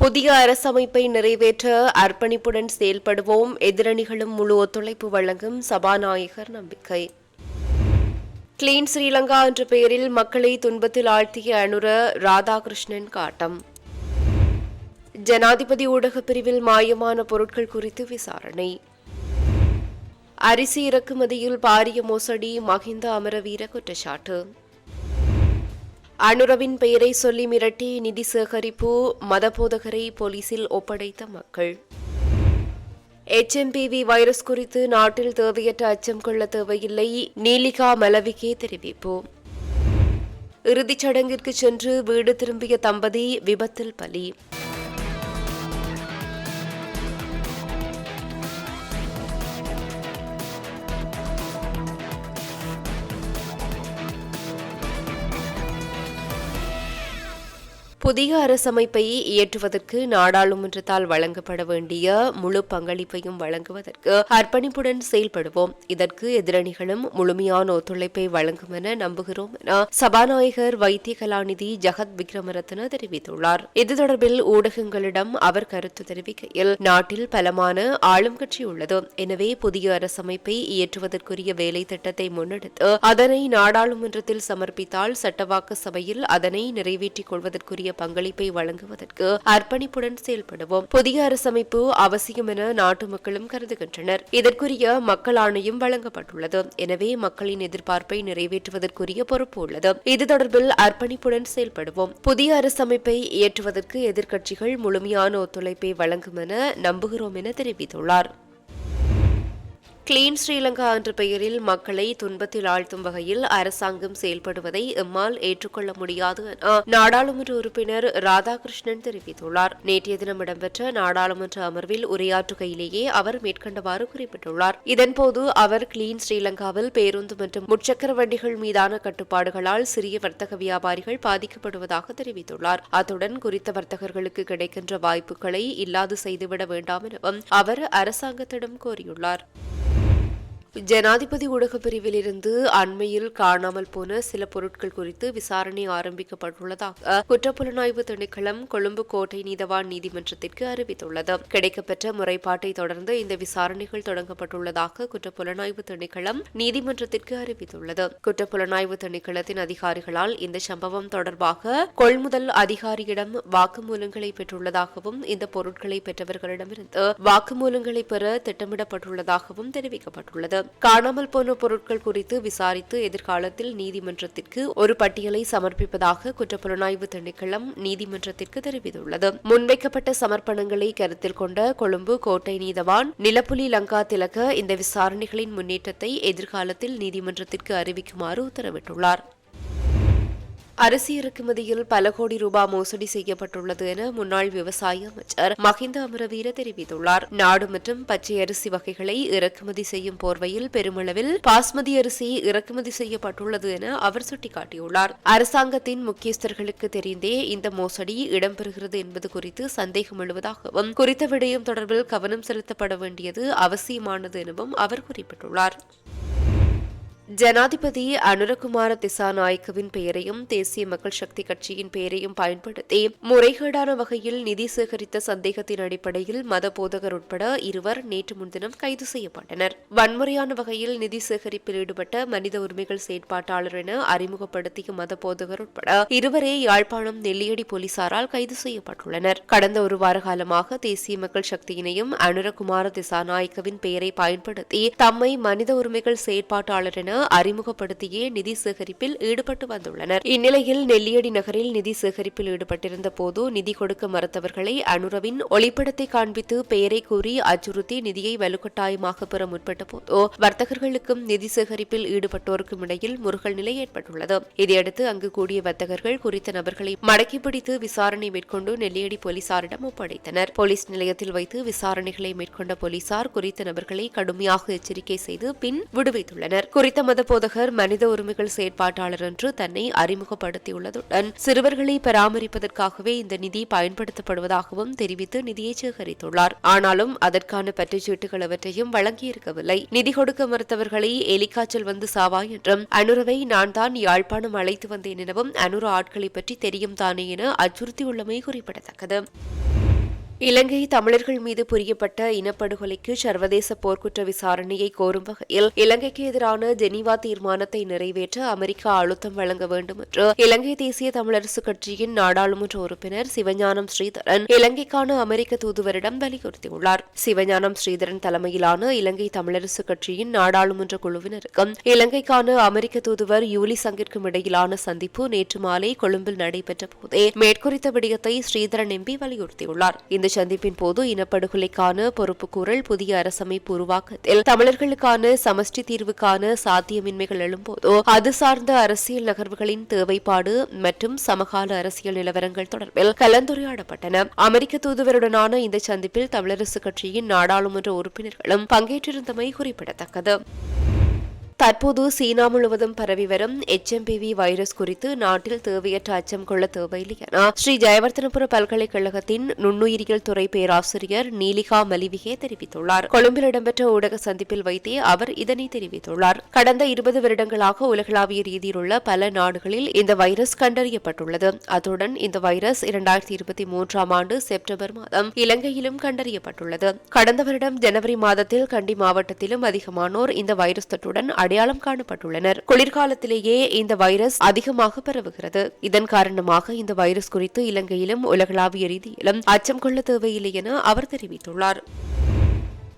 புதிய அரசமைப்பை நிறைவேற்ற அர்ப்பணிப்புடன் செயல்படுவோம். எதிரணிகளும் முழு ஒத்துழைப்பு வழங்கும் சபாநாயகர் நம்பிக்கை. கிளீன் ஸ்ரீலங்கா என்ற பெயரில் மக்களை துன்பத்தில் ஆழ்த்திய அனுர ராதாகிருஷ்ணன் காட்டம். ஜனாதிபதி ஊடகப் பிரிவில் மாயமான பொருட்கள் குறித்து விசாரணை. அரிசி இறக்குமதியில் பாரிய மோசடி மஹிந்த அமரவீர குற்றச்சாட்டு. அனுரவின் பெயரை சொல்லி மிரட்டி நிதி சேகரிப்பு மதபோதகரை போலீசில் ஒப்படைத்த மக்கள். எச்எம்பிவி வைரஸ் குறித்து நாட்டில் தேவையற்ற அச்சம் கொள்ள தேவையில்லை நீலிகா மலவிக்கே தெரிவிப்பு. இறுதிச் சடங்கிற்கு சென்று வீடு திரும்பிய தம்பதி விபத்தில் பலி. புதிய அரசமைப்பை இயற்றுவதற்கு நாடாளுமன்றத்தால் வழங்கப்பட வேண்டிய முழு பங்களிப்பையும் வழங்குவதற்கு அர்ப்பணிப்புடன் செயல்படுவோம். இதற்கு எதிரணிகளும் முழுமையான ஒத்துழைப்பை வழங்கும் என நம்புகிறோம் என சபாநாயகர் வைத்திய கலாநிதி ஜகத் விக்ரமரத்ன தெரிவித்துள்ளார். இது தொடர்பில் ஊடகங்களிடம் அவர் கருத்து தெரிவிக்கையில் நாட்டில் பலமான ஆளும் கட்சி உள்ளது. எனவே புதிய அரசமைப்பை இயற்றுவதற்குரிய வேலை திட்டத்தை முன்னெடுத்து அதனை நாடாளுமன்றத்தில் சமர்ப்பித்தால் சட்டவாக்க சபையில் அதனை நிறைவேற்றிக் கொள்வதற்குரிய பங்களிப்பை வழங்குவதற்கு அர்ப்பணிப்புடன் செயல்படுவோம். புதிய அரசமைப்பு அவசியம் என நாட்டு மக்களும் கருதுகின்றனர். இதற்குரிய மக்கள் ஆணையம் வழங்கப்பட்டுள்ளது. எனவே மக்களின் எதிர்பார்ப்பை நிறைவேற்றுவதற்குரிய பொறுப்பு உள்ளது. இது தொடர்பில் அர்ப்பணிப்புடன் செயல்படுவோம். புதிய அரசமைப்பை இயற்றுவதற்கு எதிர்க்கட்சிகள் முழுமையான ஒத்துழைப்பை வழங்கும் என நம்புகிறோம் என தெரிவித்துள்ளார். கிளீன் ஸ்ரீலங்கா என்ற பெயரில் மக்களை துன்பத்தில் ஆழ்த்தும் வகையில் அரசாங்கம் செயல்படுவதை எம்மால் ஏற்றுக்கொள்ள முடியாது என நாடாளுமன்ற உறுப்பினர் ராதாகிருஷ்ணன் தெரிவித்துள்ளார். நேற்றைய தினம் இடம்பெற்ற நாடாளுமன்ற அமர்வில் உரையாற்றுகையிலேயே அவர் மேற்கண்டவாறு குறிப்பிட்டுள்ளார். இதன்போது அவர் கிளீன் ஸ்ரீலங்காவில் பேருந்து மற்றும் முச்சக்கர வண்டிகள் மீதான கட்டுப்பாடுகளால் சிறிய வர்த்தக வியாபாரிகள் பாதிக்கப்படுவதாக தெரிவித்துள்ளார். அத்துடன் குறித்த வர்த்தகர்களுக்கு கிடைக்கின்ற வாய்ப்புகளை இல்லாது செய்துவிட வேண்டாம் எனவும் அவர் அரசாங்கத்திடம் கோரியுள்ளார். ஜனாதிபதி ஊடகப் பிரிவில் இருந்து அண்மையில் காணாமல் போன சில பொருட்கள் குறித்து விசாரணை ஆரம்பிக்கப்பட்டுள்ளதாக குற்றப்புலனாய்வு திணைக்களம் கொழும்பு கோட்டை நீதவான் நீதிமன்றத்திற்கு அறிவித்துள்ளது. கிடைக்கப்பெற்ற முறைப்பாட்டை தொடர்ந்து இந்த விசாரணைகள் தொடங்கப்பட்டுள்ளதாக குற்றப்புலனாய்வு திணைக்களம் நீதிமன்றத்திற்கு அறிவித்துள்ளது. குற்றப்புலனாய்வு திணைக்களத்தின் அதிகாரிகளால் இந்த சம்பவம் தொடர்பாக கொள்முதல் அதிகாரியிடம் வாக்குமூலங்களை பெற்றுள்ளதாகவும் இந்த பொருட்களை பெற்றவர்களிடமிருந்து வாக்குமூலங்களை பெற திட்டமிடப்பட்டுள்ளதாகவும் தெரிவிக்கப்பட்டுள்ளது. காணாமல் போன பொருட்கள் குறித்து விசாரித்து எதிர்காலத்தில் நீதிமன்றத்திற்கு ஒரு பட்டியலை சமர்ப்பிப்பதாக குற்றப்புலனாய்வு திணைக்களம் நீதிமன்றத்திற்கு தெரிவித்துள்ளது. முன்வைக்கப்பட்ட சமர்ப்பணங்களை கருத்தில் கொண்ட கொழும்பு கோட்டை நீதவான் நிலப்புலி லங்கா திலக இந்த விசாரணைகளின் முன்னேற்றத்தை எதிர்காலத்தில் நீதிமன்றத்திற்கு அறிவிக்குமாறு உத்தரவிட்டுள்ளார். அரிசி இறக்குமதியில் பல கோடி ரூபாய் மோசடி செய்யப்பட்டுள்ளது என முன்னாள் விவசாய அமைச்சர் மஹிந்த அமரவீர தெரிவித்துள்ளார். நாடு மற்றும் பச்சை அரிசி வகைகளை இறக்குமதி செய்யும் போர்வையில் பெருமளவில் பாஸ்மதி அரிசி இறக்குமதி செய்யப்பட்டுள்ளது என அவர் சுட்டிக்காட்டியுள்ளார். அரசாங்கத்தின் முக்கியஸ்தர்களுக்கு தெரிந்தே இந்த மோசடி இடம்பெறுகிறது என்பது குறித்து சந்தேகம் எழுவதாகவும் குறித்த விடயம் தொடர்பில் கவனம் செலுத்தப்பட வேண்டியது அவசியமானது எனவும் அவர் குறிப்பிட்டுள்ளார். ஜனாதிபதி அனுரகுமார திசாநாயக்கவின் பெயரையும் தேசிய மக்கள் சக்தி கட்சியின் பெயரையும் பயன்படுத்தி முறைகேடான வகையில் நிதி சேகரித்த சந்தேகத்தின் அடிப்படையில் மத போதகர் உட்பட இருவர் நேற்று முன்தினம் கைது செய்யப்பட்டனர். வன்முறையான வகையில் நிதி சேகரிப்பில் ஈடுபட்ட மனித உரிமைகள் செயற்பாட்டாளர் என அறிமுகப்படுத்திய மத போதகர் உட்பட இருவரே யாழ்ப்பாணம் நெல்லியடி போலீசாரால் கைது செய்யப்பட்டுள்ளனர். கடந்த ஒரு வார காலமாக தேசிய மக்கள் சக்தியினையும் அனுரகுமார திசாநாயக்கவின் பெயரை பயன்படுத்தி தம்மை மனித உரிமைகள் செயற்பாட்டாளர் என அறிமுகப்படுத்தியே நிதி சேகரிப்பில் ஈடுபட்டு வந்துள்ளனர். இந்நிலையில் நெல்லியடி நகரில் நிதி சேகரிப்பில் ஈடுபட்டிருந்த போது நிதி கொடுக்க மறுத்தவர்களை அனுரவின் ஒளிப்படத்தை காண்பித்து பெயரை கூறி அச்சுறுத்தி நிதியை வலுக்கட்டாயமாக பெற முற்பட்ட போது வர்த்தகர்களுக்கும் நிதி சேகரிப்பில் ஈடுபட்டோருக்கும் இடையில் முருகல் நிலை ஏற்பட்டுள்ளது. இதையடுத்து அங்கு கூடிய வர்த்தகர்கள் குறித்த நபர்களை மடக்கி பிடித்து விசாரணை மேற்கொண்டு நெல்லியடி போலீசாரிடம் ஒப்படைத்தனர். போலீஸ் நிலையத்தில் வைத்து விசாரணைகளை மேற்கொண்ட போலீசார் குறித்த நபர்களை கடுமையாக எச்சரிக்கை செய்து பின் விடுவித்துள்ளனர். குறித்த மத போதகர் மனித உரிமைகள் செயற்பாட்டாளர் என்று தன்னை அறிமுகப்படுத்தியுள்ளதுடன் சிறுவர்களை பராமரிப்பதற்காகவே இந்த நிதி பயன்படுத்தப்படுவதாகவும் தெரிவித்து நிதியை சேகரித்துள்ளார். ஆனாலும் அதற்கான பற்றுச்சீட்டுகள் அவற்றையும் வழங்கியிருக்கவில்லை. நிதி கொடுக்க மறுத்தவர்களை எலிக்காய்ச்சல் வந்து சாவா என்றும் அனுரவை நான் தான் யாழ்ப்பாணம் அழைத்து வந்தேன் எனவும் அனுர ஆட்களை பற்றி தெரியும் தானே என அச்சுறுத்தியுள்ளமை குறிப்பிடத்தக்கது. இலங்கை தமிழர்கள் மீது புரியப்பட்ட இனப்படுகொலைக்கு சர்வதேச போர்க்குற்ற விசாரணையை கோரும் வகையில் இலங்கைக்கு எதிரான ஜெனீவா தீர்மானத்தை நிறைவேற்ற அமெரிக்கா அழுத்தம் வழங்க வேண்டும் என்று இலங்கை தேசிய தமிழரசு கட்சியின் நாடாளுமன்ற உறுப்பினர் சிவஞானம் ஸ்ரீதரன் இலங்கைக்கான அமெரிக்க தூதுவரிடம் வலியுறுத்தியுள்ளார். சிவஞானம் ஸ்ரீதரன் தலைமையிலான இலங்கை தமிழரசு கட்சியின் நாடாளுமன்ற குழுவினருக்கும் இலங்கைக்கான அமெரிக்க தூதுவர் யூலி சங்கிற்கும் இடையிலான சந்திப்பு நேற்று மாலை கொழும்பில் நடைபெற்ற போதே மேற்குறித்த விடயத்தை ஸ்ரீதரன் எம்பி வலியுறுத்தியுள்ளார். இந்த சந்திப்பின் போது இனப்படுகொலைக்கான பொறுப்புக்கூறல் புதிய அரசமைப்பு உருவாக்கத்தில் தமிழர்களுக்கான சமஷ்டி தீர்வுக்கான சாத்தியமின்மைகள் எழும்போது அது சார்ந்த அரசியல் நகர்வுகளின் தேவைப்பாடு மற்றும் சமகால அரசியல் நிலவரங்கள் தொடர்பில் கலந்துரையாடப்பட்டன. அமெரிக்க தூதுவருடனான இந்த சந்திப்பில் தமிழரசு கட்சியின் நாடாளுமன்ற உறுப்பினர்களும் பங்கேற்றிருந்தமை குறிப்பிடத்தக்கது. தற்போது சீனா முழுவதும் பரவி வரும் எச்எம்பிவி வைரஸ் குறித்து நாட்டில் தேவையற்ற அச்சம் கொள்ள தேவையில்லை என ஸ்ரீ ஜெயவர்தனபுர பல்கலைக்கழகத்தின் நுண்ணுயிரியல் துறை பேராசிரியர் நீலிகா மலிவிகே தெரிவித்துள்ளார். கொழும்பில் இடம்பெற்ற ஊடக சந்திப்பில் வைத்தே அவர் இதனை தெரிவித்துள்ளார். கடந்த இருபது வருடங்களாக உலகளாவிய ரீதியிலுள்ள பல நாடுகளில் இந்த வைரஸ் கண்டறியப்பட்டுள்ளது. அத்துடன் இந்த வைரஸ் இரண்டாயிரத்தி இருபத்தி மூன்றாம் ஆண்டு செப்டம்பர் மாதம் இலங்கையிலும் கண்டறியப்பட்டுள்ளது. கடந்த வருடம் ஜனவரி மாதத்தில் கண்டி மாவட்டத்திலும் அதிகமானோர் இந்த வைரஸ் தொற்றுடன் அடையாளம் காணப்பட்டுள்ளனர். குளிர்காலத்திலேயே இந்த வைரஸ் அதிகமாக பரவுகிறது. இதன் காரணமாக இந்த வைரஸ் குறித்து இலங்கையிலும் உலகளாவிய ரீதியிலும் அச்சம் கொள்ள தேவையில்லை என அவர் தெரிவித்துள்ளார்.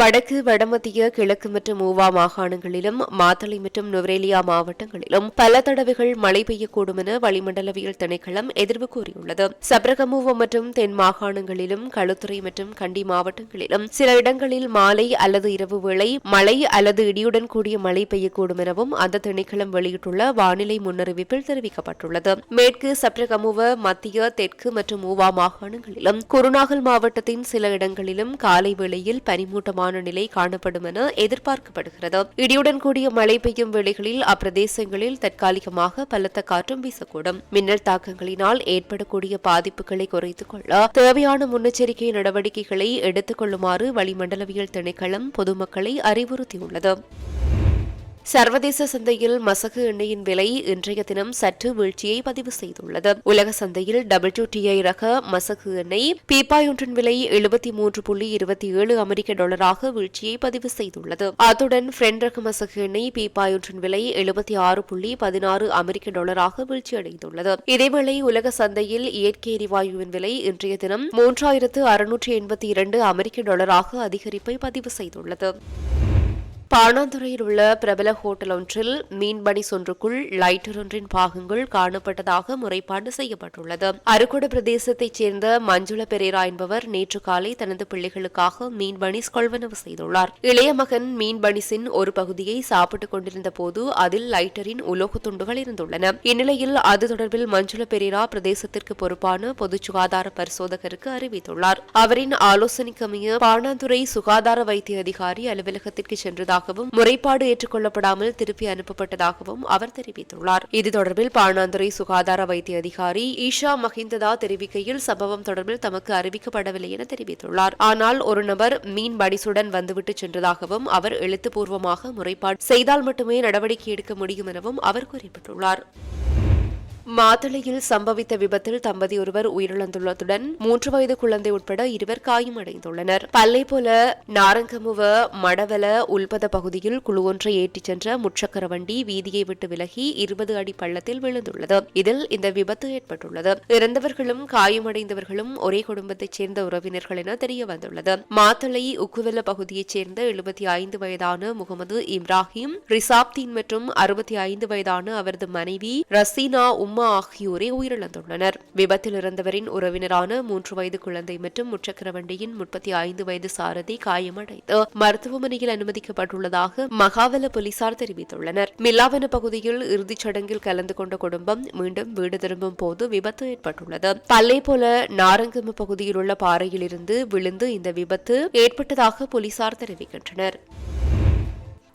வடக்கு வடமத்திய கிழக்கு மற்றும் மூவா மாகாணங்களிலும் மாத்தளை மற்றும் நுவரேலியா மாவட்டங்களிலும் பல தடவைகள் மழை பெய்யக்கூடும் என வளிமண்டலவியல் திணைக்களம் எதிர்வு கூறியுள்ளது. சப்ரகமுவ மற்றும் தென் மாகாணங்களிலும் களுத்துறை மற்றும் கண்டி மாவட்டங்களிலும் சில இடங்களில் மாலை அல்லது இரவு வேளை மழை அல்லது இடியுடன் கூடிய மழை பெய்யக்கூடும் எனவும் அந்த திணைக்களம் வெளியிட்டுள்ள வானிலை முன்னறிவிப்பில் தெரிவிக்கப்பட்டுள்ளது. மேற்கு சப்ரகமுவ மத்திய தெற்கு மற்றும் மூவா மாகாணங்களிலும் குருநாகல் மாவட்டத்தின் சில இடங்களிலும் காலை வேளையில் பனிமூட்டமான மோசமான நிலை காணப்படும் என எதிர்பார்க்கப்படுகிறது. இடியுடன் கூடிய மழை பெய்யும் வேளைகளில் அப்பிரதேசங்களில் தற்காலிகமாக பலத்த காற்றும் வீசக்கூடும். மின்னல் தாக்கங்களினால் ஏற்படக்கூடிய பாதிப்புகளை குறைத்துக் கொள்ள தேவையான முன்னெச்சரிக்கை நடவடிக்கைகளை எடுத்துக் கொள்ளுமாறு வளிமண்டலவியல் திணைக்களம் பொதுமக்களை அறிவுறுத்தியுள்ளது. சர்வதேச சந்தையில் மசகு எண்ணெயின் விலை இன்றைய தினம் சற்று வீழ்ச்சியை பதிவு செய்துள்ளது. உலக சந்தையில் டபிள்யூ டிஐ ரக மசகு எண்ணெய் பீப்பாய் ஒன்றின் விலை எழுபத்தி மூன்று புள்ளி இருபத்தி ஏழு அமெரிக்க டாலராக வீழ்ச்சியை பதிவு செய்துள்ளது. அத்துடன் பிரெண்ட் ரக மசகு எண்ணெய் பீப்பாய் ஒன்றின் விலை எழுபத்தி ஆறு புள்ளி பதினாறு அமெரிக்க டாலராக வீழ்ச்சியடைந்துள்ளது. இதேவேளை உலக சந்தையில் இயற்கை எரிவாயுவின் விலை இன்றைய தினம் மூன்றாயிரத்து அறுநூற்றி எண்பத்தி இரண்டு அமெரிக்க டாலராக அதிகரிப்பை பதிவு செய்துள்ளது. பாணாந்துறையில் உள்ள பிரபல ஹோட்டல் ஒன்றில் மீன்பணி சொன்றுக்குள் லைட்டர் ஒன்றின் பாகங்கள் காணப்பட்டதாக முறைப்பாடு செய்யப்பட்டுள்ளது. அருகோடு பிரதேசத்தைச் சேர்ந்த மஞ்சுள பெரேரா என்பவர் நேற்று காலை தனது பிள்ளைகளுக்காக மீன்பனிஸ் கொள்வனவு செய்துள்ளார். இளைய மகன் மீன்பனிஸின் ஒரு பகுதியை சாப்பிட்டுக் கொண்டிருந்த போது அதில் லைட்டரின் உலோக துண்டுகள் இருந்துள்ளன. இந்நிலையில் அது தொடர்பில் மஞ்சுள பெரேரா பிரதேசத்திற்கு பொறுப்பான பொது சுகாதார பரிசோதகருக்கு அறிவித்துள்ளார். அவரின் ஆலோசனைக்கமைய பாணாந்துறை சுகாதார வைத்திய அதிகாரி அலுவலகத்திற்கு சென்றதாக இருப்பதாகவும் முறைப்பாடு ஏற்றுக்கொள்ளப்படாமல் திருப்பி அனுப்பப்பட்டதாகவும் அவர் தெரிவித்துள்ளார். இது தொடர்பில் பாணாந்துறை சுகாதார வைத்திய அதிகாரி ஈஷா மஹிந்ததா தெரிவிக்கையில் சம்பவம் தொடர்பில் தமக்கு அறிவிக்கப்படவில்லை என தெரிவித்துள்ளார். ஆனால் ஒரு நபர் மீன் படிசுடன் வந்துவிட்டு சென்றதாகவும் அவர் எழுத்துப்பூர்வமாக முறைப்பாடு செய்தால் மட்டுமே நடவடிக்கை எடுக்க முடியும் எனவும் அவர் குறிப்பிட்டுள்ளார். மாத்தளையில் சம்பவித்த விபத்தில் தம்பதி ஒருவர் உயிரிழந்துள்ளதுடன் மூன்று வயது குழந்தை உட்பட இருவர் காயமடைந்துள்ளனர். பல்லை போல நாரங்கமுவ மடவல உள்பத பகுதியில் குழு ஒன்றை ஏற்றிச் சென்ற முச்சக்கர வண்டி வீதியை விட்டு விலகி இருபது அடி பள்ளத்தில் விழுந்துள்ளது. இதில் இந்த விபத்து ஏற்பட்டுள்ளது. இறந்தவர்களும் காயமடைந்தவர்களும் ஒரே குடும்பத்தைச் சேர்ந்த உறவினர்கள் என தெரிய வந்துள்ளது மாத்தளை உக்குவெல பகுதியைச் சேர்ந்த எழுபத்தி ஐந்து வயதான முகமது இப்ராஹிம் ரிசாப்தீன் மற்றும் அறுபத்தி ஐந்து வயதான அவரது மனைவி ரசீனா உம் அம்மா ஆகியோரே உயிரிழந்துள்ளனர். விபத்தில் இறந்தவரின் உறவினரான மூன்று வயது குழந்தை மற்றும் முச்சக்கர வண்டியின் முப்பத்தி ஐந்து வயது சாரதி காயமடைந்து மருத்துவமனையில் அனுமதிக்கப்பட்டுள்ளதாக மகாவல போலீசார் தெரிவித்துள்ளனர். மில்லாவன பகுதியில் இறுதிச் சடங்கில் கலந்து கொண்ட குடும்பம் மீண்டும் வீடு திரும்பும் போது விபத்து ஏற்பட்டுள்ளது. பல்லே போல நாரங்கம பகுதியில் உள்ள பாறையில் இருந்து விழுந்து இந்த விபத்து ஏற்பட்டதாக போலீசார் தெரிவிக்கின்றனர்.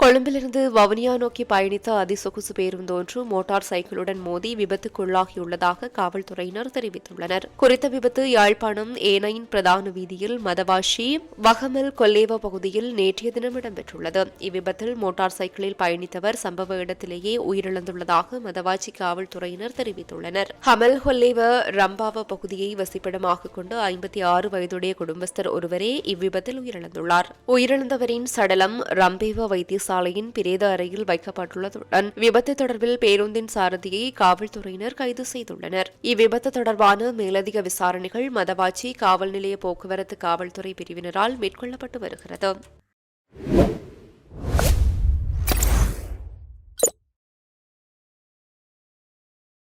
கொழும்பிலிருந்து வவுனியா நோக்கி பயணித்த அதிசொகுசு பேருந்தொன்று மோட்டார் சைக்கிளுடன் மோதி விபத்துக்குள்ளாகியுள்ளதாக காவல்துறையினர் தெரிவித்துள்ளனர். குறித்த விபத்து யாழ்ப்பாணம் ஏனையின் பிரதான வீதியில் மதவாஷி வகமல் கொல்லேவா பகுதியில் நேற்றைய தினம் இடம்பெற்றுள்ளது. இவ்விபத்தில் மோட்டார் சைக்கிளில் பயணித்தவர் சம்பவ இடத்திலேயே உயிரிழந்துள்ளதாக மதவாச்சி காவல்துறையினர் தெரிவித்துள்ளனர். ஹமல் கொல்லேவ ரம்பாவ பகுதியை வசிப்பிடமாக கொண்டு ஐம்பத்தி ஆறு வயதுடைய குடும்பஸ்தர் ஒருவரே இவ்விபத்தில் உயிரிழந்துள்ளார். உயிரிழந்தவரின் சடலம் ரம்பேவ சாலையின் பிரேத அறையில் வைக்கப்பட்டுள்ளதுடன் விபத்து தொடர்பில் பேருந்தின் சாரதியை காவல்துறையினர் கைது செய்துள்ளனர். இவ்விபத்து தொடர்பான மேலதிக விசாரணைகள் மதவாச்சி காவல் நிலைய போக்குவரத்து காவல்துறை பிரிவினரால் மேற்கொள்ளப்பட்டு வருகிறது.